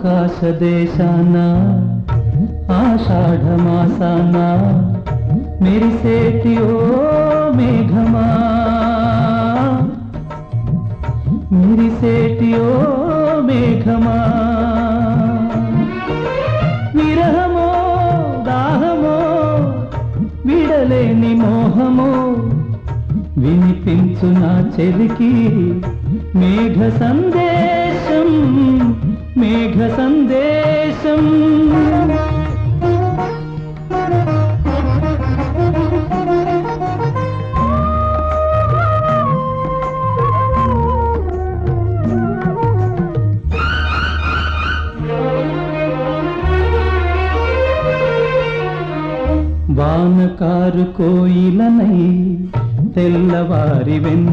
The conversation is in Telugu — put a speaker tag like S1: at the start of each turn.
S1: ఆకాశ దేశాన ఆషాఢ మాసాన మెరిసేటి ఓ మేఘమా. మెరిసేటి ఓ మేఘమా. విరహమో దాహమో విడలేని మోహమో వినిపించు నా చెలికి మేఘ సందేశం தேசம். வானக்காரு கோயிலனை தெல்லவாரி வெண்